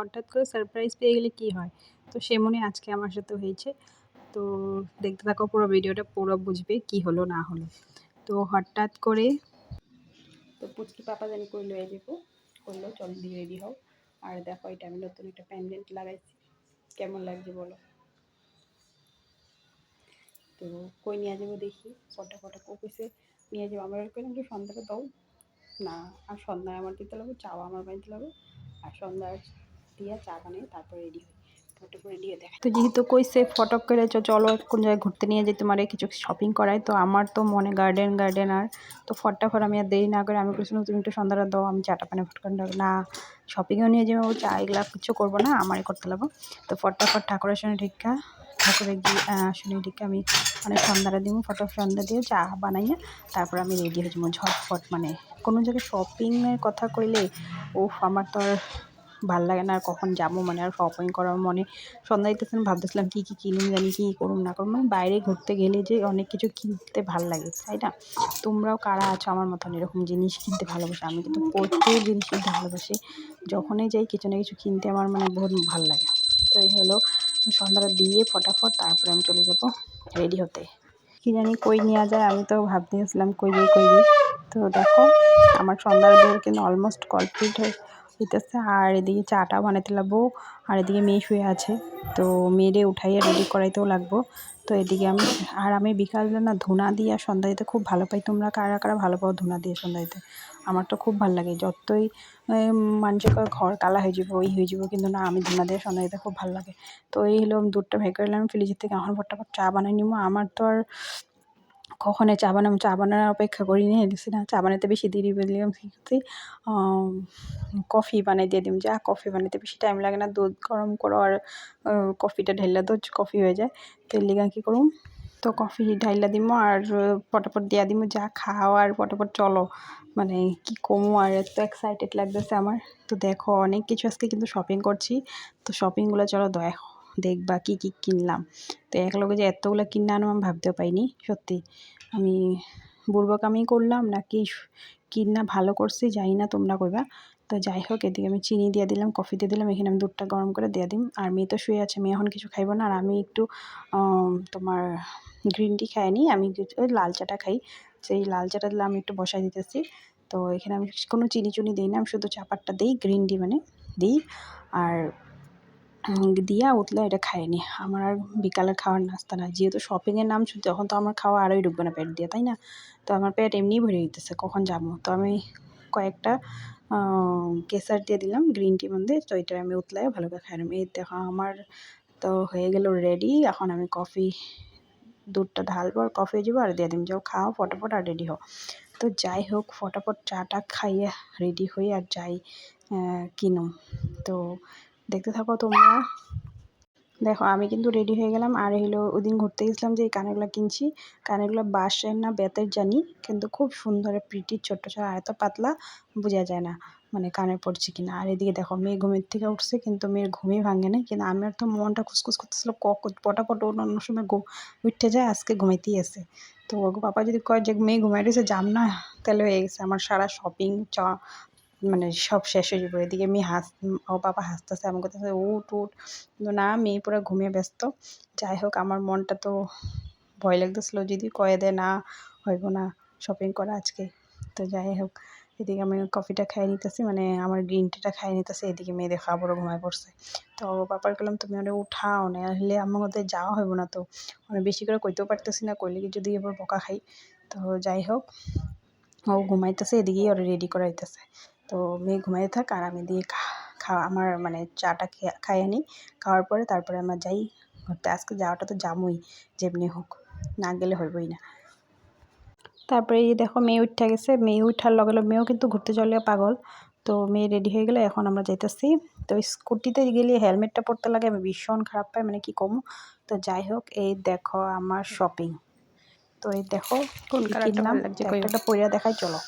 হঠাৎ করে সারপ্রাইজ পেয়ে গেলে কি হয়? তো সে মনে আজকে আমার সাথে হয়েছে। তো দেখতে থাকো পুরো ভিডিওটা, পুরো বুঝবে কি হলো, না হলো। তো হঠাৎ করে তো পুচকি পাপা জানি কই লয়ে যাব? করল চল দিয়ে রেডি হও। আর দেখো, এটা আমি নতুন একটা প্যান্ডেন্ট লাগাইছি। কেমন লাগছে বলো? তো কই নিয়ে যাব দেখি। ফটো ফটো কইছে, নিয়ে যাব। আমরা কইলাম যে, সন্ধ্যাটা দাও। না, আর সন্ধ্যায় আমার দিতে লাগবে, চাও আমার বাড়িতে লাগবে। আর সন্ধ্যায় চা বানিয়ে তারপর রেডি হই। ফটো তো যেহেতু কইছে ফটক করে চলো কোন জায়গায় ঘুরতে নিয়ে যেতে মারে কিছু শপিং করায় তো আমার তো মনে গার্ডেন গার্ডেন আর, তো ফটাফট আমি আর দেরি না করে আমি বলছিলাম তুমি একটু সন্ধ্যাটা দাও, আমি চাটা পানি ফটকান না শপিংও নিয়ে যাব চা এগুলা কিছু করব না, আমারই করতে লাগবো। তো ফটাফট ঠাকুরের সঙ্গে ঢিকা, ঠাকুরের গিয়ে শুনে ঢিকা আমি মানে সন্ধ্যাটা দিব, ফটাফট সন্ধ্যা দিয়ে চা বানাইয়া, তারপর আমি রেডি হয়ে যাব। ঝটফট মানে কোনো জায়গায় শপিংয়ের কথা কইলে ও আমার তো আর ভালো লাগে না আর কখন যাব মানে আর শপিং করার মনে সন্ধ্যা দিতেছিলাম ভাবতেছিলাম কী কী কিনুম জানি, কী করুন না করুম। মানে বাইরে ঘুরতে গেলে যে অনেক কিছু কিনতে ভালো লাগে, তাই না? তোমরাও কারা আছো আমার মতন এরকম জিনিস কিনতে ভালোবাসে? আমি কিন্তু প্রচুর জিনিস কিনতে ভালোবাসি। যখনই যাই কিছু না কিছু কিনতে আমার মানে বহুত ভালো লাগে। তো এই হলো সন্ধ্যাটা দিয়ে ফটাফট তারপরে আমি চলে যাব রেডি হতে। কী জানি কই নেওয়া যায়, আমি তো ভাবতেছিলাম কই যাই কই যাই। তো দেখো, আমার সন্ধ্যার দিয়ে কিন্তু অলমোস্ট কমপ্লিট হয়ে হইতেছে আর এদিকে চাটা বানাতে লাগবো। আর এদিকে মেয়ে শুয়ে আছে। তো মেয়েরে উঠাইয়া রেডি করাইতেও লাগবো। তো এদিকে আমি, আর আমি বিকালে না ধুনা দিয়ে সন্ধ্যা দিতে খুব ভালো পাই। তোমরা কারা কারা ভালো পাও ধুনা দিয়ে সন্ধ্যা দিতে আমার তো খুব ভালো লাগে। যতই মানুষের ঘর কালা হয়ে যাব ওই হয়ে যাব, কিন্তু না, আমি ধুনা দিয়ে সন্ধ্যা দিতে খুব ভালো লাগে। তো এই হলো দুধটা ভেঙে করলাম ফ্রিজের থেকে এখন ফটাফট চা বানাই নিবো। আমার তো আর কখনো চা বানাবো চা বানানোর অপেক্ষা করি নি দেখছি না। চা বানাতে বেশি দেরি বললাম সেক্ষেত্রে কফি বানাই দিয়ে দিম। যা কফি বানাইতে বেশি টাইম লাগে না। দুধ গরম করো আর কফিটা ঢেললে তো কফি হয়ে যায়। তো এর লিগা কী করুম? তো কফি ঢাইলা দিম আর পটাপট দিয়া দিম। যা খাও আর পটাপট চলো। মানে কি কমো আর এত এক্সাইটেড লাগতেছে আমার। তো দেখো, অনেক কিছু আজকে কিন্তু শপিং করছি। তো শপিংগুলো চলো, দেখো। দেখবা কি কি কিনলাম। তো এক লগে যে এতগুলো কিনে আনো আমি ভাবতেও পাইনি সত্যি। আমি বুড়বকামি করলাম, নাকি কিনা ভালো করছি জানি না তোমরা কইবা। তো যাই হোক, এদিকে আমি চিনি দিয়ে দিলাম, কফি দিয়ে দিলাম, এখানে আমি দুধটা গরম করে দিয়ে দিম। আর মেয়ে তো শুয়ে আছে, মেয়ে এখন কিছু খাইবো না। আর আমি একটু তোমার গ্রিন টি খাইনি আমি ওই লাল চাটা খাই। সেই লাল চাটা দিলে আমি একটু বসাই দিতেছি। তো এখানে আমি কোনো চিনি চুনি দিই না, আমি শুধু চাপারটা দিই গ্রিন টি মানে দিই। আর দিয়া উতলা এটা খাইনি। আমার আর বিকালের খাওয়ার নাস্তা না যেহেতু শপিংয়ের নাম শুনতে, তখন তো আমার খাওয়া আরোই ঢুকবে না পেট দিয়ে, তাই না? তো আমার পেট এমনিই ভরে দিতেছে কখন যাব? তো আমি কয়েকটা কেসার দিয়ে দিলাম গ্রিন টি মধ্যে তো এটা আমি উতলাই ভালো করে খাইলাম। এই দেখো, আমার তো হয়ে গেল রেডি এখন আমি কফি দুধটা ঢালবো আর কফি যাব আর দিয়ে দিম। যাও খাও, ফটাফট আর রেডি হও। তো যাই হোক, ফটাফট চাটা খাইয়ে রেডি হয়ে আর যাই কিনুম। তো দেখতে থাকো তোমরা। দেখো, আমি কিন্তু রেডি হয়ে গেলাম। আর হলো ওদিন ঘুরতে গেছিলাম যে এই কানেরগুলো কিনছি। কানেরগুলো বাঁশের না বেতের জানি, কিন্তু খুব সুন্দর প্রিটি ছোট্ট ছোট এত পাতলা, বোঝা যায় না মানে কানে পড়ছে কিনা। আর এদিকে দেখো, মেয়ে ঘুমের থেকে উঠছে, কিন্তু মেয়ের ঘুমই ভাঙে না কিন্তু আমার তো মনটা খুসখুস করতেছিল কক, পটাপট অন্য সময় ঘুম উঠতে যায়, আজকে ঘুমাইতেই আছে। তো পাপা যদি কয় যে, মেয়ে ঘুমাই রয়েছে, যাম না। তাহলে হয়ে গেছে। আমার সারা শপিং মানে সব শেষ হয়ে যাব। এদিকে মেয়ে হাস, ও বাবা হাসতেছে, আমি করতেছে উঠ উঠ। কিন্তু না, মেয়ে পুরো ঘুমিয়ে ব্যস্ত। যাই হোক, আমার মনটা তো ভয় লাগতেছিলো, যদি কয়ে দেয়, না, হইব না শপিং করা আজকে। তো যাই হোক, এদিকে আমি কফিটা খাই নিতেছি মানে আমার গ্রিন টিটা খাই নিতেছি, এদিকে মেয়েদের খাবারও ঘুমায় পড়ছে। তো বাবার গেলাম তুমি ওটা উঠাও না হলে আমার মধ্যে যাওয়া হইব না তো। মানে বেশি করে কইতেও পারতেছি না, কইলে কি যদি এবার বকা খাই। তো যাই হোক, ও ঘুমাইতেছে, এদিকেই ওরা রেডি করাইতেছে। তো মেয়ে ঘুমাই থাক আর আমি দিয়ে খাওয়া আমার মানে চাটা খেয়ে খাইয়ে নিই। খাওয়ার পরে তারপরে আমরা যাই ঘুরতে। আজকে যাওয়াটা তো যামই যেমনি হোক। না গেলে হইবই না। তারপরে এই দেখো মেয়ে উঠে গেছে। মেয়ে উঠার লগে লগে মেয়েও কিন্তু ঘুরতে চলে পাগল। তো মেয়ে রেডি হয়ে গেলে এখন আমরা যাইতেছি। তো স্কুটিতে গেলে হেলমেটটা পরতে লাগে আমি ভীষণ খারাপ পাই মানে কি কমো? তো যাই হোক এই দেখো আমার শপিং তো এই দেখো কোন কিনলাম? একটা পরিয়া দেখাই চলো।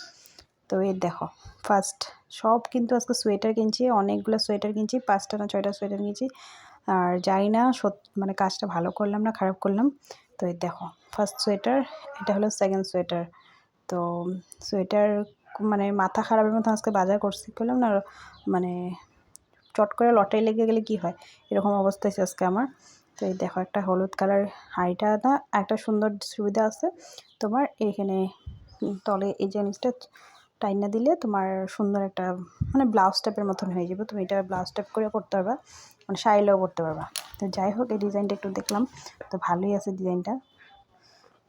তো এই দেখো ফার্স্ট সব কিন্তু আজকে সোয়েটার কিনছি, অনেকগুলো সোয়েটার কিনছি, পাঁচটা না ছয়টা সোয়েটার কিনছি। আর যাই না মানে কাজটা ভালো করলাম না খারাপ করলাম। তো এই দেখো ফার্স্ট সোয়েটার, এটা হলো সেকেন্ড সোয়েটার। তো সোয়েটার মানে মাথা খারাপের মতো আজকে বাজার করছি করলাম না মানে চট করে লটারি লেগে গেলে কি হয়? এরকম অবস্থা হয়েছে আজকে আমার। তো এই দেখো, একটা হলুদ কালার হাঁড়িটা না, একটা সুন্দর সুবিধা আছে তোমার, এখানে তলে এই জিনিসটা টাইনা দিলে তোমার সুন্দর একটা মানে ব্লাউজ টাইপের মতন হয়ে যাবে। তুমি এটা ব্লাউজ টাইপ করে করতে পারবা মানে শাড়িলেও করতে পারবা। তো যাই হোক, এই ডিজাইনটা একটু দেখলাম। তো ভালোই আছে ডিজাইনটা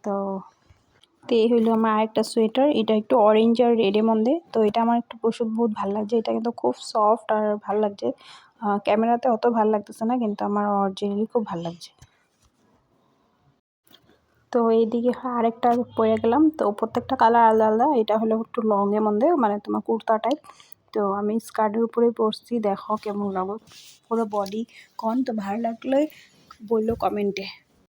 তো তো এই হইল আমার আরেকটা সোয়েটার এটা একটু অরেঞ্জ আর রেডের মধ্যে তো এটা আমার একটু ওষুধ বহুত ভালো লাগছে। এটা কিন্তু খুব সফট আর ভালো লাগছে। ক্যামেরাতে অত ভালো লাগতেছে না, কিন্তু আমার অরিজিনালি খুব ভালো লাগছে। তো এইদিকে আরেকটা পরে গেলাম। তো প্রত্যেকটা কালার আলাদা আলাদা। এটা হলো একটু লংয়ের মধ্যে মানে তোমার কুর্তা টাইপ তো আমি স্কার্টের উপরে পরছি, দেখো কেমন লাগো পুরো বডি কন তো ভালো লাগলে বলল কমেন্টে